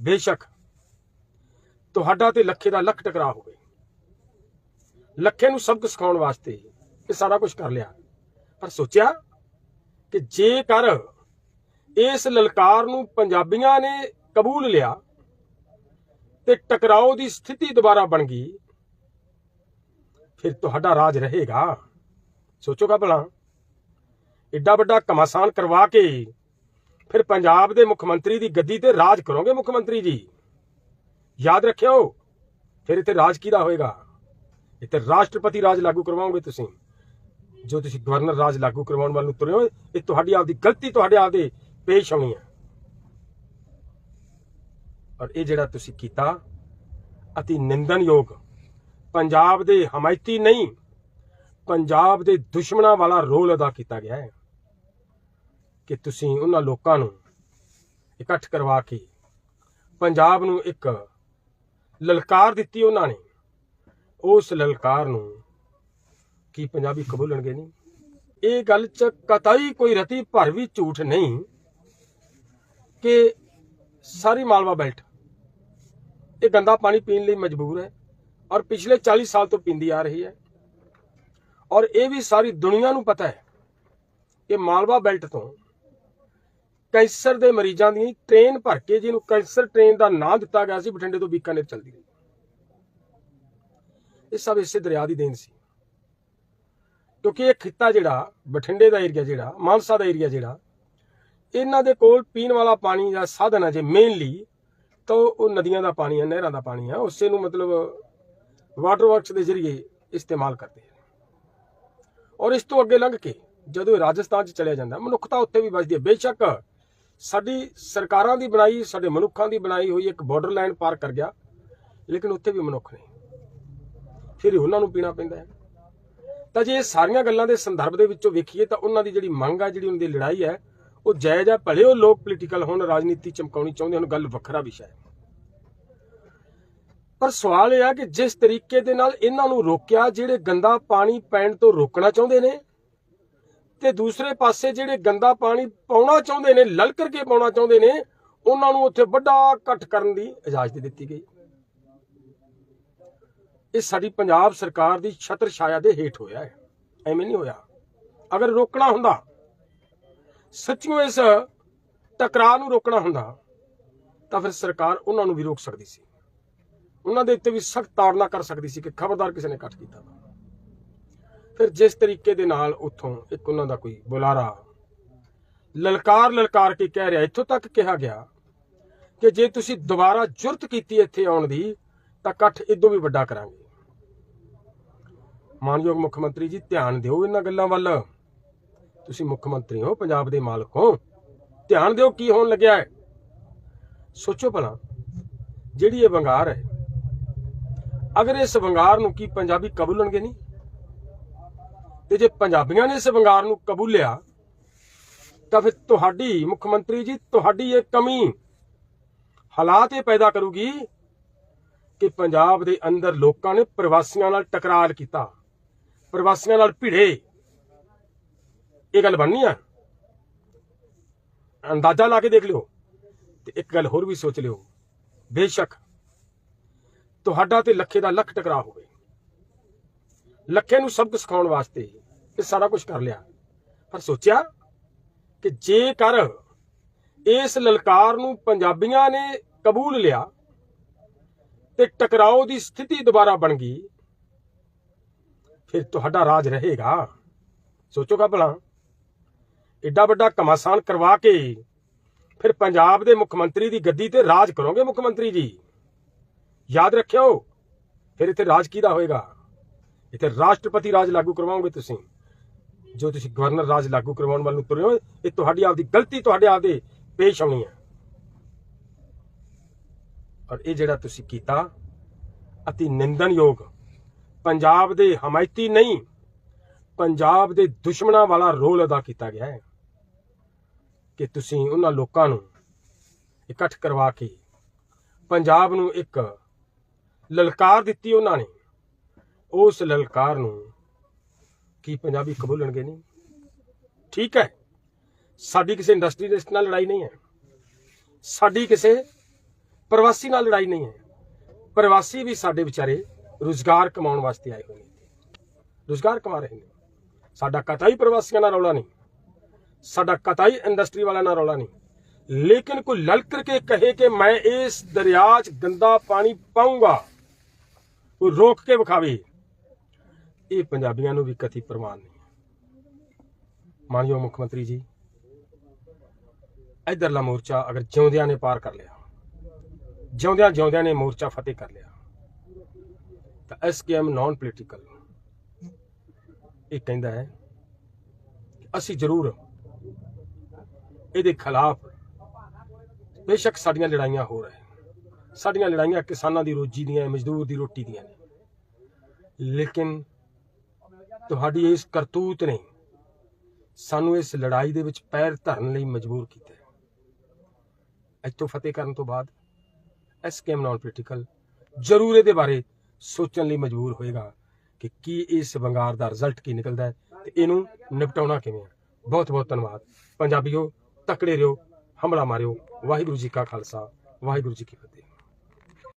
ਬੇਸ਼ੱਕ, ਤੁਹਾਡਾ ਤੇ ਲੱਖੇ ਦਾ ਲੱਖ ਟਕਰਾ ਹੋਵੇ ਲੱਖੇ ਨੂੰ ਸਬਕ ਸਿਖਾਉਣ ਵਾਸਤੇ ਇਹ ਸਾਰਾ ਕੁਝ ਕਰ ਲਿਆ। ਪਰ ਸੋਚਿਆ ਕਿ ਜੇਕਰ ਇਸ ਲਲਕਾਰ ਨੂੰ ਪੰਜਾਬੀਆਂ ਨੇ ਕਬੂਲ ਲਿਆ ਤੇ ਟਕਰਾਓ ਦੀ ਸਥਿਤੀ ਦੁਬਾਰਾ ਬਣ ਗਈ, ਫਿਰ ਤੁਹਾਡਾ ਰਾਜ ਰਹੇਗਾ। ਸੋਚੋਗਾ ਭਲਾ। ਐਡਾ ਵੱਡਾ ਕਮਾਸਾਨ ਕਰਵਾ ਕੇ ਫਿਰ ਪੰਜਾਬ ਦੇ ਮੁੱਖ ਮੰਤਰੀ ਦੀ ਗੱਦੀ ਤੇ ਰਾਜ ਕਰੋਗੇ ਮੁੱਖ ਮੰਤਰੀ ਜੀ? ਯਾਦ ਰੱਖਿਓ, ਫਿਰ ਇੱਥੇ ਰਾਜ ਕਿਹਦਾ ਹੋਏਗਾ? ਇੱਥੇ ਰਾਸ਼ਟਰਪਤੀ ਰਾਜ ਲਾਗੂ ਕਰਵਾਓਗੇ ਤੁਸੀਂ। ਜੋ ਤੁਸੀਂ ਗਵਰਨਰ ਰਾਜ ਲਾਗੂ ਕਰਵਾਉਣ ਵੱਲ ਨੂੰ ਤੁਰੇ ਹੋ, ਇਹ ਤੁਹਾਡੀ ਆਪਦੀ ਗਲਤੀ, ਤੁਹਾਡੇ ਆਪਦੇ ਪੇਸ਼ ਆਉਣੀ ਹੈ। ਔਰ ਇਹ ਜਿਹੜਾ ਤੁਸੀਂ ਕੀਤਾ, ਅਤੀ ਨਿੰਦਨਯੋਗ, ਪੰਜਾਬ ਦੇ ਹਮਾਇਤੀ ਨਹੀਂ, ਪੰਜਾਬ ਦੇ ਦੁਸ਼ਮਣਾਂ ਵਾਲਾ ਰੋਲ ਅਦਾ ਕੀਤਾ ਗਿਆ ਹੈ। ਕਿ ਤੁਸੀਂ ਉਹਨਾਂ ਲੋਕਾਂ ਨੂੰ ਇਕੱਠ ਕਰਵਾ ਕੇ ਪੰਜਾਬ ਨੂੰ ਇੱਕ ਲਲਕਾਰ ਦਿੱਤੀ ਉਹਨਾਂ ਨੇ, ਉਸ ਲਲਕਾਰ ਨੂੰ ਕੀ ਪੰਜਾਬੀ ਕਬੂਲਣਗੇ ਨਹੀਂ? ਇਹ ਗੱਲ 'ਚ ਕਤਾਈ ਕੋਈ ਰਤੀ ਭਰ ਵੀ ਝੂਠ ਨਹੀਂ ਕਿ ਸਾਰੀ ਮਾਲਵਾ ਬੈਲਟ, ਇਹ ਗੰਦਾ ਪਾਣੀ ਪੀਣ ਲਈ ਮਜਬੂਰ ਹੈ ਔਰ ਪਿਛਲੇ 40 ਸਾਲ ਤੋਂ ਪੀਂਦੀ ਆ ਰਹੀ ਹੈ ਔਰ ਇਹ ਵੀ ਸਾਰੀ ਦੁਨੀਆ ਨੂੰ ਪਤਾ ਹੈ ਕਿ ਮਾਲਵਾ ਬੈਲਟ ਤੋਂ ਕੈਂਸਰ ਦੇ ਮਰੀਜ਼ਾਂ ਦੀ ਟ੍ਰੇਨ ਭਰ ਕੇ ਜਿਹਨੂੰ ਕੈਂਸਰ ਟ੍ਰੇਨ ਦਾ ਨਾਂ ਦਿੱਤਾ ਗਿਆ ਸੀ, ਬਠਿੰਡੇ ਤੋਂ ਬੀਕਾਨੇਰ ਚਲਦੀ ਰਹੀ। ਇਹ ਸਭ ਇਸੇ ਦਰਿਆ ਦੀ ਦੇਣ ਸੀ। ਕਿਉਂਕਿ ਇਹ ਖਿੱਤਾ ਜਿਹੜਾ, ਬਠਿੰਡੇ ਦਾ ਏਰੀਆ ਜਿਹੜਾ, ਮਾਨਸਾ ਦਾ ਏਰੀਆ ਜਿਹੜਾ, ਇਹਨਾਂ ਦੇ ਕੋਲ ਪੀਣ ਵਾਲਾ ਪਾਣੀ ਦਾ ਸਾਧਨ ਹੈ ਜੇ ਮੇਨਲੀ ਤਾਂ ਉਹ ਨਦੀਆਂ ਦਾ ਪਾਣੀ ਹੈ, ਨਹਿਰਾਂ ਦਾ ਪਾਣੀ ਹੈ। ਉਸੇ ਨੂੰ ਮਤਲਬ ਵਾਟਰ ਵਰਕਸ ਦੇ ਜ਼ਰੀਏ ਇਸਤੇਮਾਲ ਕਰਦੇ ਹਨ। ਔਰ ਇਸ ਤੋਂ ਅੱਗੇ ਲੰਘ ਕੇ ਜਦੋਂ ਇਹ ਰਾਜਸਥਾਨ 'ਚ ਚਲਿਆ ਜਾਂਦਾ, ਮਨੁੱਖਤਾ ਉੱਥੇ ਵੀ ਵੱਜਦੀ ਹੈ। ਬੇਸ਼ੱਕ ਸਾਡੀ ਸਰਕਾਰਾਂ ਦੀ ਬਣਾਈ, ਸਾਡੇ ਮਨੁੱਖਾਂ ਦੀ ਬਣਾਈ ਹੋਈ ਇੱਕ ਬਾਰਡਰ ਲਾਈਨ ਪਾਰ ਕਰ ਗਿਆ। ਲੇਕਿਨ ਉੱਥੇ ਵੀ ਮਨੁੱਖ ਨੇ। ਫਿਰ ਉਹਨਾਂ ਨੂੰ ਪੀਣਾ ਪੈਂਦਾ ਹੈ। ਤਾਂ ਜੇ ਇਹ ਸਾਰੀਆਂ ਗੱਲਾਂ ਦੇ ਸੰਦਰਭ ਦੇ ਵਿੱਚੋਂ ਵੇਖੀਏ, ਤਾਂ ਉਹਨਾਂ ਦੀ ਜਿਹੜੀ ਮੰਗ ਆ, ਜਿਹੜੀ ਉਹਨਾਂ ਦੀ ਲੜਾਈ ਹੈ, ਉਹ ਜਾਇਜ਼ ਹੈ ਭਲੇ ਉਹ ਲੋਕ ਪੋਲੀਟੀਕਲ ਹੋਣ, ਰਾਜਨੀਤੀ ਚਮਕਾਉਣੀ ਚਾਹੁੰਦੇ ਹਨ, ਗੱਲ ਵੱਖਰਾ ਵਿਸ਼ਾ ਹੈ। ਪਰ ਸਵਾਲ ਇਹ ਆ ਕਿ ਜਿਸ ਤਰੀਕੇ ਦੇ ਨਾਲ ਇਹਨਾਂ ਨੂੰ ਰੋਕਿਆ, ਜਿਹੜੇ ਗੰਦਾ ਪਾਣੀ ਪੈਣ ਤੋਂ ਰੋਕਣਾ ਚਾਹੁੰਦੇ ਨੇ ਤੇ ਦੂਸਰੇ ਪਾਸੇ ਜਿਹੜੇ ਗੰਦਾ ਪਾਣੀ ਪਾਉਣਾ ਚਾਹੁੰਦੇ ਨੇ, ਲਲਕਰ ਕੇ ਪਾਉਣਾ ਚਾਹੁੰਦੇ ਨੇ, ਉਹਨਾਂ ਨੂੰ ਉੱਥੇ ਵੱਡਾ ਇਕੱਠ ਕਰਨ ਦੀ ਇਜਾਜ਼ਤ ਦਿੱਤੀ ਗਈ। ਇਹ ਸਾਡੀ ਪੰਜਾਬ ਸਰਕਾਰ ਦੀ ਛਤਰ ਛਾਇਆ ਦੇ ਹੇਠ ਹੋਇਆ ਹੈ। ਐਵੇਂ ਨਹੀਂ ਹੋਇਆ। ਅਗਰ ਰੋਕਣਾ ਹੁੰਦਾ, ਸੱਚੀਓ ਇਸ ਟਕਰਾਅ ਨੂੰ ਰੋਕਣਾ ਹੁੰਦਾ, ਤਾਂ ਫਿਰ ਸਰਕਾਰ ਉਹਨਾਂ ਨੂੰ ਵੀ ਰੋਕ ਸਕਦੀ ਸੀ। ਉਹਨਾਂ ਦੇ ਉੱਤੇ ਵੀ ਸਖਤ ਤਾੜਨਾ ਕਰ ਸਕਦੀ ਸੀ ਕਿ ਖਬਰਦਾਰ ਕਿਸੇ ਨੇ ਇਕੱਠ ਕੀਤਾ ਤਾਂ। ਫਿਰ ਜਿਸ ਤਰੀਕੇ ਦੇ ਨਾਲ ਉੱਥੋਂ ਇੱਕ ਉਹਨਾਂ ਦਾ ਕੋਈ ਬੁਲਾਰਾ ਲਲਕਾਰ ਲਲਕਾਰ ਕੇ ਕਹਿ ਰਿਹਾ, ਇੱਥੋਂ ਤੱਕ ਕਿਹਾ ਗਿਆ ਕਿ ਜੇ ਤੁਸੀਂ ਦੁਬਾਰਾ ਜੁਰਤ ਕੀਤੀ ਇੱਥੇ ਆਉਣ ਦੀ, ਤਾਂ ਇਕੱਠ ਇਦੋਂ ਵੀ ਵੱਡਾ ਕਰਾਂਗੇ। ਮਾਨਯੋਗ ਮੁੱਖ ਮੰਤਰੀ ਜੀ, ਧਿਆਨ ਦਿਓ ਇਹਨਾਂ ਗੱਲਾਂ ਵੱਲ। ਤੁਸੀਂ ਮੁੱਖ ਮੰਤਰੀ ਹੋ, ਪੰਜਾਬ ਦੇ ਮਾਲਕ ਹੋ। ਧਿਆਨ ਦਿਓ ਕੀ ਹੋਣ ਲੱਗਿਆ ਹੈ। ਸੋਚੋ ਭਲਾ, ਜਿਹੜੀ ਇਹ ਵੰਗਾਰ ਹੈ, ਅਗਰ ਇਸ ਵੰਗਾਰ ਨੂੰ ਕੀ ਪੰਜਾਬੀ ਕਬੂਲਣਗੇ ਨਹੀਂ? ਤੇ ਜੇ ਪੰਜਾਬੀਆਂ ਨੇ ਇਸ ਵੰਗਾਰ ਨੂੰ ਕਬੂਲਿਆ, ਤਾਂ ਫਿਰ ਤੁਹਾਡੀ ਮੁੱਖ ਮੰਤਰੀ ਜੀ, ਤੁਹਾਡੀ ਇਹ ਕਮੀ ਹਾਲਾਤ ਇਹ ਪੈਦਾ ਕਰੂਗੀ ਕਿ ਪੰਜਾਬ ਦੇ ਅੰਦਰ ਲੋਕਾਂ ਨੇ ਪ੍ਰਵਾਸੀਆਂ ਨਾਲ ਟਕਰਾਰ ਕੀਤਾ, ਪ੍ਰਵਾਸੀਆਂ ਨਾਲ ਭਿੜੇ। ਇਹ ਗੱਲ ਬਣਨੀ ਆ? ਅੰਦਾਜ਼ਾ ਲਾ ਕੇ ਦੇਖ ਲਿਓ ਤੇ ਇੱਕ ਗੱਲ ਹੋਰ ਵੀ ਸੋਚ ਲਿਓ। ਬੇਸ਼ੱਕ ਤੁਹਾਡਾ ਤੇ ਲੱਖੇ ਦਾ ਲੱਖ ਟਕਰਾ ਹੋਵੇ। ਲੱਖੇ ਨੂੰ ਸਬਕ ਸਿਖਾਉਣ ਵਾਸਤੇ ਇਹ ਸਾਰਾ ਕੁਝ ਕਰ ਲਿਆ। ਪਰ ਸੋਚਿਆ ਕਿ ਜੇਕਰ ਇਸ ਲਲਕਾਰ ਨੂੰ ਪੰਜਾਬੀਆਂ ਨੇ ਕਬੂਲ ਲਿਆ ਤੇ ਟਕਰਾਓ ਦੀ ਸਥਿਤੀ ਦੁਬਾਰਾ ਬਣ ਗਈ, ਫਿਰ ਤੁਹਾਡਾ ਰਾਜ ਰਹੇਗਾ। ਸੋਚੋਗਾ ਭਲਾ। ਐਡਾ ਵੱਡਾ ਕਮਾਸਾਨ ਕਰਵਾ ਕੇ ਫਿਰ ਪੰਜਾਬ ਦੇ ਮੁੱਖ ਮੰਤਰੀ ਦੀ ਗੱਦੀ ਤੇ ਰਾਜ ਕਰੋਗੇ ਮੁੱਖ ਮੰਤਰੀ ਜੀ? ਯਾਦ ਰੱਖਿਓ, ਫਿਰ ਇੱਥੇ ਰਾਜ ਕਿਹਦਾ ਹੋਏਗਾ? ਇੱਥੇ ਰਾਸ਼ਟਰਪਤੀ ਰਾਜ ਲਾਗੂ ਕਰਵਾਓਗੇ ਤੁਸੀਂ? ਜੋ ਤੁਸੀਂ ਗਵਰਨਰ ਰਾਜ ਲਾਗੂ ਕਰਵਾਉਣ ਵੱਲ ਨੂੰ ਤੁਰੇ ਹੋ, ਇਹ ਤੁਹਾਡੀ ਆਪਦੀ ਗਲਤੀ, ਤੁਹਾਡੇ ਆਪਦੇ ਪੇਸ਼ ਆਉਣੀ ਹੈ। ਔਰ ਇਹ ਜਿਹੜਾ ਤੁਸੀਂ ਕੀਤਾ, ਅਤੀ ਨਿੰਦਨਯੋਗ ਪੰਜਾਬ ਦੇ ਹਮਾਇਤੀ ਨਹੀਂ, ਪੰਜਾਬ ਦੇ ਦੁਸ਼ਮਣਾਂ ਵਾਲਾ ਰੋਲ ਅਦਾ ਕੀਤਾ ਗਿਆ ਹੈ ਕਿ ਤੁਸੀਂ ਉਹਨਾਂ ਲੋਕਾਂ ਨੂੰ ਇਕੱਠ ਕਰਵਾ ਕੇ, ਪੰਜਾਬ ਨੂੰ ਇੱਕ ਲਲਕਾਰ ਦਿੱਤੀ ਉਹਨਾਂ ਨੇ। ਉਸ ਲਲਕਾਰ ਨੂੰ ਕੀ ਪੰਜਾਬੀ ਕਬੂਲਣਗੇ ਨਹੀਂ? ਠੀਕ ਹੈ। ਸਾਡੀ ਕਿਸੇ ਇੰਡਸਟਰੀ ਦੇ ਨਾਲ ਲੜਾਈ ਨਹੀਂ ਹੈ। ਸਾਡੀ ਕਿਸੇ ਪ੍ਰਵਾਸੀ ਨਾਲ ਲੜਾਈ ਨਹੀਂ ਹੈ। ਪ੍ਰਵਾਸੀ ਵੀ ਸਾਡੇ ਵਿਚਾਰੇ ਰੁਜ਼ਗਾਰ ਕਮਾਉਣ ਵਾਸਤੇ ਆਏ ਹੋਏ ਨੇ। ਰੁਜ਼ਗਾਰ ਕਮਾ ਰਹੇ ਨੇ। ਸਾਡਾ ਕਤਾਈ ਪ੍ਰਵਾਸੀਆਂ ਨਾਲ ਰੌਲਾ ਨਹੀਂ। ਸਾਡਾ ਕਤਾਈ ਇੰਡਸਟਰੀ ਵਾਲਾ ਨਾਲ ਰੌਲਾ ਨਹੀਂ। ਲੇਕਿਨ ਕੋਈ ਲਲਕਰ ਕੇ ਕਹੇ ਕਿ ਮੈਂ ਇਸ ਦਰਿਆ 'ਚ ਗੰਦਾ ਪਾਣੀ ਪਾਉਂਗਾ ਕੋਈ ਰੋਕ ਕੇ ਵਿਖਾਵੇ। ਇਹ ਪੰਜਾਬੀਆਂ ਨੂੰ ਵੀ ਕਥੀ ਪ੍ਰਮਾਣ ਨਹੀਂ ਮਾਨਯੋਗ ਮੁੱਖ ਮੰਤਰੀ ਜੀ, ਇਧਰਲਾ ਮੋਰਚਾ ਅਗਰ ਜਿਉਂਦਿਆਂ ਨੇ ਪਾਰ ਕਰ ਲਿਆ, ਜਿਉਂਦਿਆਂ ਜਿਉਂਦਿਆਂ ਨੇ ਮੋਰਚਾ ਫਤਿਹ ਕਰ ਲਿਆ, ਤਾਂ ਐਸਕੇਐਮ ਨਾਨ ਪੋਲੀਟੀਕਲ ਇਹ ਕਹਿੰਦਾ ਹੈ ਕਿ ਅਸੀਂ ਜ਼ਰੂਰ ਇਹਦੇ ਖਿਲਾਫ ਬੇਸ਼ੱਕ ਸਾਡੀਆਂ ਲੜਾਈਆਂ ਹੋ ਰਹੀਆਂ ਸਾਡੀਆਂ ਲੜਾਈਆਂ ਕਿਸਾਨਾਂ ਦੀ ਰੋਜੀ ਦੀਆਂ ਮਜ਼ਦੂਰ ਦੀ ਰੋਟੀ ਦੀਆਂ ਨੇ। ਲੇਕਿਨ ਤੁਹਾਡੀ ਇਸ ਕਰਤੂਤ ਨੇ ਸਾਨੂੰ ਇਸ ਲੜਾਈ ਦੇ ਵਿੱਚ ਪੈਰ ਧਰਨ ਲਈ ਮਜਬੂਰ ਕੀਤਾ ਹੈ। ਇੱਥੋਂ ਫਤਿਹ ਕਰਨ ਤੋਂ ਬਾਅਦ ਐਸਕੇਐਮ ਨਾਨ ਪੋਲੀਟੀਕਲ ਜ਼ਰੂਰ ਇਹਦੇ ਬਾਰੇ ਸੋਚਣ ਲਈ ਮਜਬੂਰ ਹੋਏਗਾ ਕਿ ਕੀ ਇਸ ਵੰਗਾਰ ਦਾ ਰਿਜ਼ਲਟ ਕੀ ਨਿਕਲਦਾ ਹੈ ਤੇ ਇਹਨੂੰ ਨਿਪਟਾਉਣਾ ਕਿਵੇਂ ਹੈ। ਬਹੁਤ ਬਹੁਤ ਧੰਨਵਾਦ। ਪੰਜਾਬੀਓ, ਤਕੜੇ ਰਹੋ, ਹਮਲਾ ਮਾਰਿਓ। ਵਾਹਿਗੁਰੂ ਜੀ ਕਾ ਖਾਲਸਾ, ਵਾਹਿਗੁਰੂ ਜੀ ਕੀ ਫਤਿਹ।